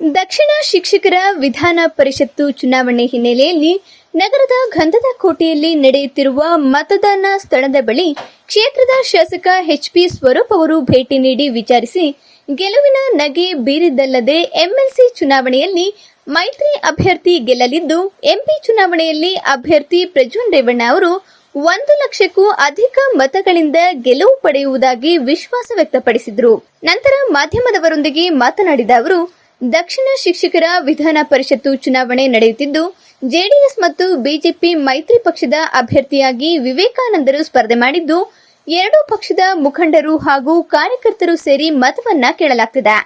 ದಕ್ಷಿಣ ಶಿಕ್ಷಕರ ವಿಧಾನ ಪರಿಷತ್ತು ಚುನಾವಣೆ ಹಿನ್ನೆಲೆಯಲ್ಲಿ ನಗರದ ಗಂಧದ ಕೋಟೆಯಲ್ಲಿ ನಡೆಯುತ್ತಿರುವ ಮತದಾನ ಸ್ಥಳದ ಬಳಿ ಕ್ಷೇತ್ರದ ಶಾಸಕ ಎಚ್ಪಿ ಸ್ವರೂಪ್ ಅವರು ಭೇಟಿ ನೀಡಿ ವಿಚಾರಿಸಿ, ಗೆಲುವಿನ ನಗೆ ಬೀರಿದ್ದಲ್ಲದೆ ಎಂಎಲ್ಸಿ ಚುನಾವಣೆಯಲ್ಲಿ ಮೈತ್ರಿ ಅಭ್ಯರ್ಥಿ ಗೆಲ್ಲಲಿದ್ದು, ಎಂಪಿ ಚುನಾವಣೆಯಲ್ಲಿ ಅಭ್ಯರ್ಥಿ ಪ್ರಜ್ವಲ್ ರೇವಣ್ಣ ಅವರು ಒಂದು ಲಕ್ಷಕ್ಕೂ ಅಧಿಕ ಮತಗಳಿಂದ ಗೆಲುವು ಪಡೆಯುವುದಾಗಿ ವಿಶ್ವಾಸ ವ್ಯಕ್ತಪಡಿಸಿದರು. ನಂತರ ಮಾಧ್ಯಮದವರೊಂದಿಗೆ ಮಾತನಾಡಿದ ಅವರು ದಕ್ಷಿಣ ಶಿಕ್ಷಕರ ವಿಧಾನ ಪರಿಷತ್ತು ಚುನಾವಣೆ ನಡೆಯುತ್ತಿದ್ದು, ಜೆಡಿಎಸ್ ಮತ್ತು ಬಿಜೆಪಿ ಮೈತ್ರಿ ಪಕ್ಷದ ಅಭ್ಯರ್ಥಿಯಾಗಿ ವಿವೇಕಾನಂದರು ಸ್ಪರ್ಧೆ ಮಾಡಿದ್ದು, ಎರಡೂ ಪಕ್ಷದ ಮುಖಂಡರು ಹಾಗೂ ಕಾರ್ಯಕರ್ತರು ಸೇರಿ ಮತವನ್ನ ಕೇಳಲಾಗ್ತಿದೆ.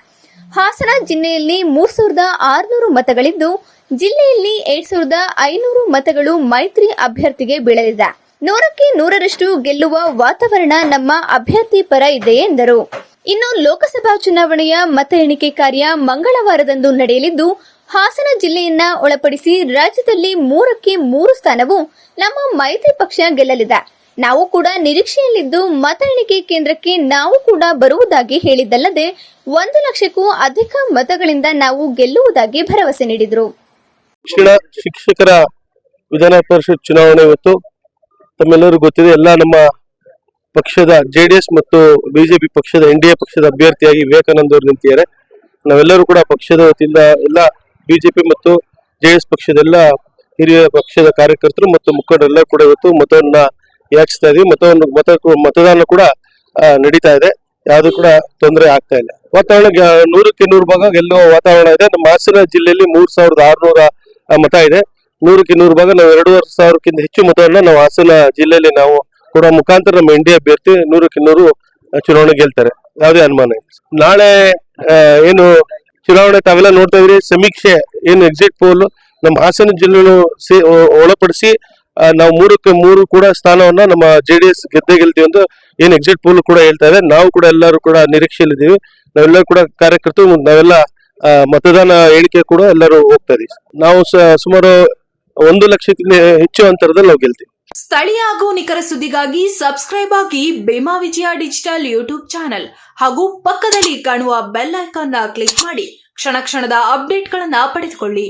ಹಾಸನ ಜಿಲ್ಲೆಯಲ್ಲಿ ಮೂರ್ ಸಾವಿರದ ಆರುನೂರು ಮತಗಳಿದ್ದು, ಜಿಲ್ಲೆಯಲ್ಲಿ ಎರಡ್ ಸಾವಿರದ ಐನೂರು ಮತಗಳು ಮೈತ್ರಿ ಅಭ್ಯರ್ಥಿಗೆ ಬೀಳಲಿದೆ. ನೂರಕ್ಕೆ ನೂರರಷ್ಟು ಗೆಲ್ಲುವ ವಾತಾವರಣ ನಮ್ಮ ಅಭ್ಯರ್ಥಿ ಪರ ಇದೆ ಎಂದರು. ಇನ್ನು ಲೋಕಸಭಾ ಚುನಾವಣೆಯ ಮತ ಎಣಿಕೆ ಕಾರ್ಯ ಮಂಗಳವಾರದಂದು ನಡೆಯಲಿದ್ದು, ಹಾಸನ ಜಿಲ್ಲೆಯನ್ನ ಒಳಪಡಿಸಿ ರಾಜ್ಯದಲ್ಲಿ ಮೂರಕ್ಕೆ ಮೂರು ಸ್ಥಾನವು ನಮ್ಮ ಮೈತ್ರಿ ಪಕ್ಷ ಗೆಲ್ಲಲಿದೆ. ನಾವು ಕೂಡ ನಿರೀಕ್ಷೆಯಲ್ಲಿದ್ದು ಮತ ಎಣಿಕೆ ಕೇಂದ್ರಕ್ಕೆ ನಾವು ಕೂಡ ಬರುವುದಾಗಿ ಹೇಳಿದ್ದಲ್ಲದೆ, ಒಂದು ಲಕ್ಷಕ್ಕೂ ಅಧಿಕ ಮತಗಳಿಂದ ನಾವು ಗೆಲ್ಲುವುದಾಗಿ ಭರವಸೆ ನೀಡಿದರು. ಶಿಕ್ಷಕರ ವಿಧಾನ ಪರಿಷತ್ ಚುನಾವಣೆ ಇವತ್ತು, ತಮ್ಮೆಲ್ಲರಿಗೂ ಗೊತ್ತಿದೆ, ಎಲ್ಲ ನಮ್ಮ ಪಕ್ಷದ ಜೆಡಿಎಸ್ ಮತ್ತು ಬಿಜೆಪಿ ಪಕ್ಷದ ಎನ್ ಡಿ ಎ ಪಕ್ಷದ ಅಭ್ಯರ್ಥಿಯಾಗಿ ವಿವೇಕಾನಂದ ಅವರು ನಿಂತಿದ್ದಾರೆ. ನಾವೆಲ್ಲರೂ ಕೂಡ ಪಕ್ಷದ ವತಿಯಿಂದ ಎಲ್ಲ ಬಿಜೆಪಿ ಮತ್ತು ಜೆಡಿಎಸ್ ಪಕ್ಷದ ಎಲ್ಲ ಹಿರಿಯ ಪಕ್ಷದ ಕಾರ್ಯಕರ್ತರು ಮತ್ತು ಮುಖಂಡರೆಲ್ಲ ಕೂಡ ಇವತ್ತು ಮತವನ್ನ ಯಾಚಿಸ್ತಾ ಇದೀವಿ ಮತವನ್ನು, ಮತ, ಮತದಾನ ಕೂಡ ನಡೀತಾ ಇದೆ. ಯಾವುದು ಕೂಡ ತೊಂದರೆ ಆಗ್ತಾ ಇಲ್ಲ. ವಾತಾವರಣ ನೂರಕ್ಕೆ ನೂರು ಭಾಗ ಗೆಲ್ಲುವ ವಾತಾವರಣ ಇದೆ. ನಮ್ಮ ಹಾಸನ ಜಿಲ್ಲೆಯಲ್ಲಿ ಮೂರ್ ಸಾವಿರದ ಆರುನೂರ ಮತ ಇದೆ. ನೂರಕ್ಕೆ ನೂರು ಭಾಗ, ನಾವು ಎರಡೂವರೆ ಸಾವಿರಕ್ಕಿಂತ ಹೆಚ್ಚು ಮತವನ್ನ ನಾವು ಹಾಸನ ಜಿಲ್ಲೆಯಲ್ಲಿ ನಾವು ಕೊಡುವ ಮುಖಾಂತರ ನಮ್ಮ ಎನ್ ಡಿ ಅಭ್ಯರ್ಥಿ ನೂರಕ್ಕೆ ನೂರು ಚುನಾವಣೆ ಗೆಲ್ತಾರೆ. ಯಾವುದೇ ಅನುಮಾನ ನಾಳೆ ಏನು ಚುನಾವಣೆ ತಾವೆಲ್ಲ ನೋಡ್ತಾ ಇದ್ರಿ ಸಮೀಕ್ಷೆ, ಏನು ಎಕ್ಸಿಟ್ ಪೋಲ್ ನಮ್ಮ ಹಾಸನ ಜಿಲ್ಲೆ ಒಳಪಡಿಸಿ ನಾವು ಮೂರಕ್ಕೆ ಮೂರು ಕೂಡ ಸ್ಥಾನವನ್ನ ನಮ್ಮ ಜೆ ಡಿ ಎಸ್ ಗೆದ್ದೆ ಗೆಲ್ತೀವಿ ಅಂತ ಏನು ಎಕ್ಸಿಟ್ ಪೋಲ್ ಕೂಡ ಹೇಳ್ತಾ ಇದೆ. ನಾವು ಕೂಡ ಎಲ್ಲರೂ ಕೂಡ ನಿರೀಕ್ಷೆಯಲ್ಲಿದ್ದೀವಿ. ನಾವೆಲ್ಲರೂ ಕೂಡ ಕಾರ್ಯಕರ್ತರು, ನಾವೆಲ್ಲ ಮತದಾನ ಹೇಳಿಕೆ ಕೂಡ ಎಲ್ಲರೂ ಹೋಗ್ತಾ ಇದೀವಿ ನಾವು ಸುಮಾರು ಒಂದು ಲಕ್ಷಕ್ಕೆ ಹೆಚ್ಚು ಅಂತರದಲ್ಲಿ ನಾವು ಗೆಲ್ತೀವಿ. ಸ್ಥಳೀಯ ಹಾಗೂ ನಿಖರ ಸುದ್ದಿಗಾಗಿ ಸಬ್ಸ್ಕ್ರೈಬ್ ಆಗಿ ಬೇಮಾ ವಿಜಯ ಡಿಜಿಟಲ್ ಯೂಟ್ಯೂಬ್ ಚಾನೆಲ್ ಹಾಗೂ ಪಕ್ಕದಲ್ಲಿ ಕಾಣುವ ಬೆಲ್ ಐಕಾನ್ ಕ್ಲಿಕ್ ಮಾಡಿ ಕ್ಷಣ ಕ್ಷಣದ ಅಪ್ಡೇಟ್ಗಳನ್ನ ಪಡೆದುಕೊಳ್ಳಿ.